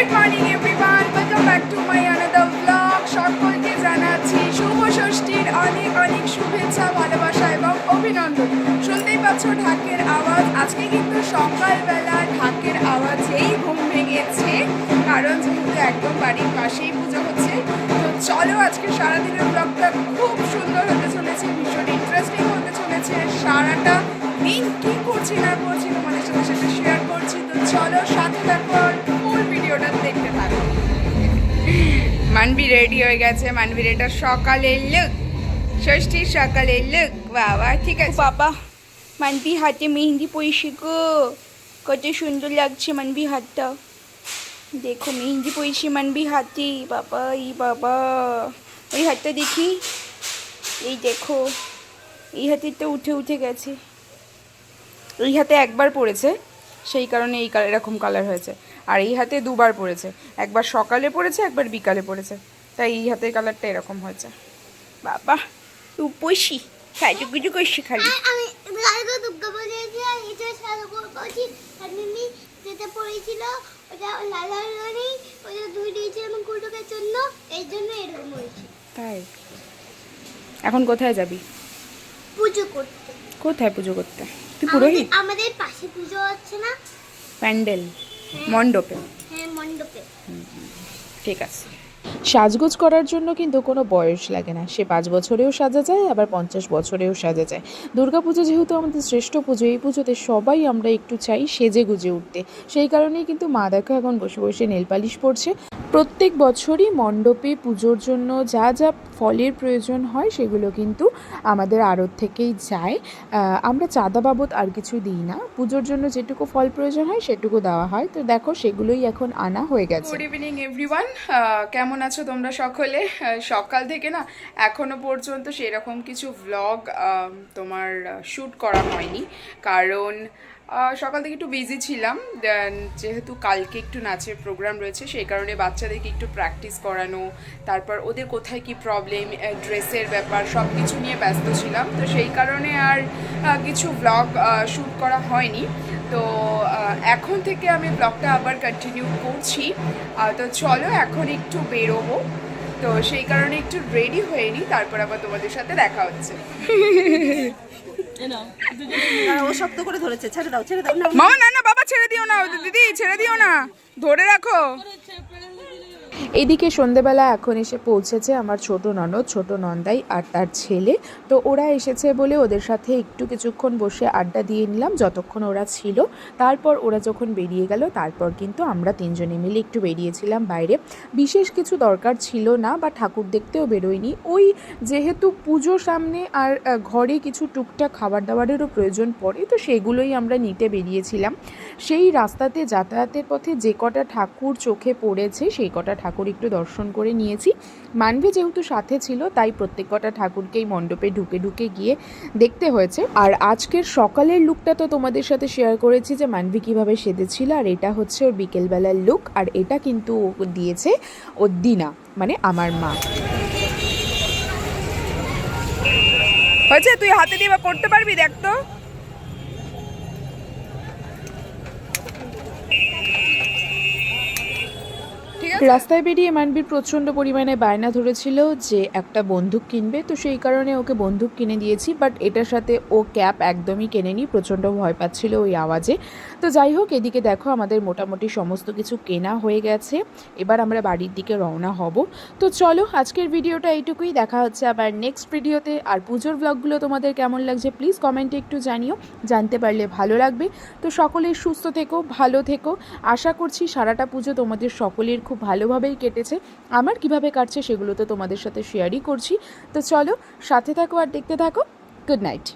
Good morning everyone welcome back to my another blog সকলকে জানাচ্ছি শুভ ষষ্ঠীর অনেক অনেক শুভেচ্ছা, ভালোবাসা এবং অভিনন্দন। শুনতেই পাচ্ছ ঢাকের আওয়াজ। আজকে কিন্তু সকালবেলা ঢাকের আওয়াজেই ঘুম ভেঙেছে, কারণ যেহেতু একদম বাড়ির পাশেই পুজো হচ্ছে, তো চলো আজকে সারাদিনের ব্লগটা খুব সুন্দর হতে চলেছে, ভীষণ ইন্টারেস্টিং হতে চলেছে। সারাটা দিন কী করছি, না করছি তোমাদের সাথে সেটা শেয়ার করছি। তো চলো সাথে থাকো। মানবি রেডি হয়ে গেছে। মানবির এটা সকালে লুক ষষ্ঠীর সকালে লুক বাবা, ঠিক আছে। বাবা মানবি হাতে মেহেন্দি পরিষে গো। কত সুন্দর লাগছে মানবি হাতটা। দেখো, মেহেন্দি পরিষে মানবি হাতে। বাবা, এই বাবা। ওই হাতটা দেখি। এই দেখো, এই তো উঠে উঠে গেছে। এই হাতে একবার পড়েছে সেই কারণে এই এরকম কালার হয়েছে। আর এই হাতে দুবার পড়েছে। একবার সকালে পড়েছে একবার বিকালে পড়েছে। তাই এই হাতের কালারটা এরকম হয়েছে। বাবা করছি খালি। গিয়ে এটা সারা করছি। আর মিমি যেটা পড়েছিল ওটা লাল রঙে ওটা ধুই দিয়েছিলাম কুটুকের জন্য। এই জন্য এরকম হয়েছে তাই? এখন কোথায় যাবি? পুজো করতে। কোথায় পুজো করতে? তুই পুরোহিত? আমাদের- আমাদের পাশে পুজো হচ্ছে না। প্যান্ডেল। মণ্ডপে। হ্যাঁ মণ্ডপে। ঠিক আছে। সাজগোজ করার জন্য কিন্তু কোনো বয়স লাগে না। সে পাঁচ বছরেও সাজা যায় আবার পঞ্চাশ বছরেও সাজা যায়। দুর্গাপুজো যেহেতু আমাদের শ্রেষ্ঠ পুজো এই পুজোতে সবাই আমরা একটু চাই সেজে গুজে উঠতে। সেই কারণেই কিন্তু মা দেখো এখন বসে বসে নেল পালিশ পড়ছে প্রত্যেক বছরই মণ্ডপে পুজোর জন্য যা যা ফলের প্রয়োজন হয় সেগুলো কিন্তু আমাদের আড়ত থেকেই যায়। আমরা চাঁদা বাবদ আর কিছু দিই না। পুজোর জন্য যেটুকু ফল প্রয়োজন হয় সেটুকু দেওয়া হয়। তো দেখো, সেগুলোই এখন আনা হয়ে গেছে। গুড ইভিনিং এভরিওয়ান কেমন আছো তোমরা সকলে? সকাল থেকে না, এখনও পর্যন্ত সেরকম কিছু ভ্লগ তোমার শ্যুট করা হয়নি। কারণ সকাল থেকে একটু বিজি ছিলাম, Then যেহেতু কালকে একটু নাচের প্রোগ্রাম রয়েছে, সেই কারণে বাচ্চাদেরকে একটু প্র্যাকটিস করানো, তারপর ওদের কোথায় কি প্রবলেম ড্রেসের ব্যাপার সব কিছু নিয়ে ব্যস্ত ছিলাম। তো সেই কারণে আর কিছু ব্লগ শ্যুট করা হয়নি। তো এখন থেকে আমি ব্লগটা আবার কন্টিনিউ করছি। তো চলো এখন একটু বেরোবো। তো সেই কারণে একটু রেডি হয়ে নিই তারপর আবার তোমাদের সাথে দেখা হচ্ছে। ও শক্ত করে ধরেছে ছেড়ে দাও ছেড়ে দাও। না মামা না না বাবা ছেড়ে দিও না দিদি ছেড়ে দিও না। ধরে রাখো। এদিকে সন্ধেবেলা এখন এসে পৌঁছেছে আমার ছোট ননদ, ছোট নন্দাই আর তার ছেলে। তো ওরা এসেছে বলে ওদের সাথে একটু কিছুক্ষণ বসে আড্ডা দিয়ে নিলাম, যতক্ষণ ওরা ছিল। তারপর ওরা যখন বেরিয়ে গেল, তারপর কিন্তু আমরা তিনজনে মিলে একটু বেরিয়েছিলাম বাইরে। বিশেষ কিছু দরকার ছিল না, বা ঠাকুর দেখতেও বেরোয়নি। ওই যেহেতু পুজো সামনে আর ঘরে কিছু টুকটাক খাবার দাবারেরও প্রয়োজন পড়ে, তো সেগুলোই আমরা নিতে বেরিয়েছিলাম। সেই রাস্তাতে যাতায়াতের পথে যে কটা ঠাকুর চোখে পড়েছে, সেই কটা ঠাকুর একটু দর্শন করে নিয়েছি। মানভি যেহেতু সাথে ছিল, তাই প্রত্যেক কটা ঠাকুরকেই মণ্ডপে ঢুকে ঢুকে গিয়ে দেখতে হয়েছে। আর আজকের সকালের লুকটা তো তোমাদের সাথে শেয়ার করেছি যে মানভি কীভাবে সেজেছিল, আর এটা হচ্ছে ওর বিকেলবেলার লুক আর এটা কিন্তু ও দিয়েছে ওর দিনা মানে আমার মা। হয়েছে? তুই হাতে দিয়ে করতে পারবি দেখ তো। রাস্তায় বেরিয়ে মানবীর প্রচণ্ড পরিমাণে বায়না ধরেছিল যে একটা বন্দুক কিনবে, তো সেই কারণে ওকে বন্দুক কিনে দিয়েছি বাট এটার সাথে ও ক্যাপ একদমই কেনেনি, প্রচণ্ড ভয় পাচ্ছিল ওই আওয়াজে। তো যাই হোক, এদিকে দেখো আমাদের মোটামুটি সমস্ত কিছু কেনা হয়ে গেছে, এবার আমরা বাড়ির দিকে রওনা হব। তো চলো, আজকের ভিডিওটা এইটুকুই, দেখা হচ্ছে আবার নেক্সট ভিডিওতে। আর পুজোর ব্লগগুলো তোমাদের কেমন লাগছে প্লিজ কমেন্টে একটু জানিও, জানতে পারলে ভালো লাগবে। তো সকলেই সুস্থ থেকো, ভালো থেকো। আশা করছি সারাটা পুজো তোমাদের সকলের খুব ভালোভাবেই কেটেছে। আমার কীভাবে কাটছে সেগুলো তো তোমাদের সাথে শেয়ারই করছি। তো চলো, সাথে থাকো আর দেখতে থাকো। Good night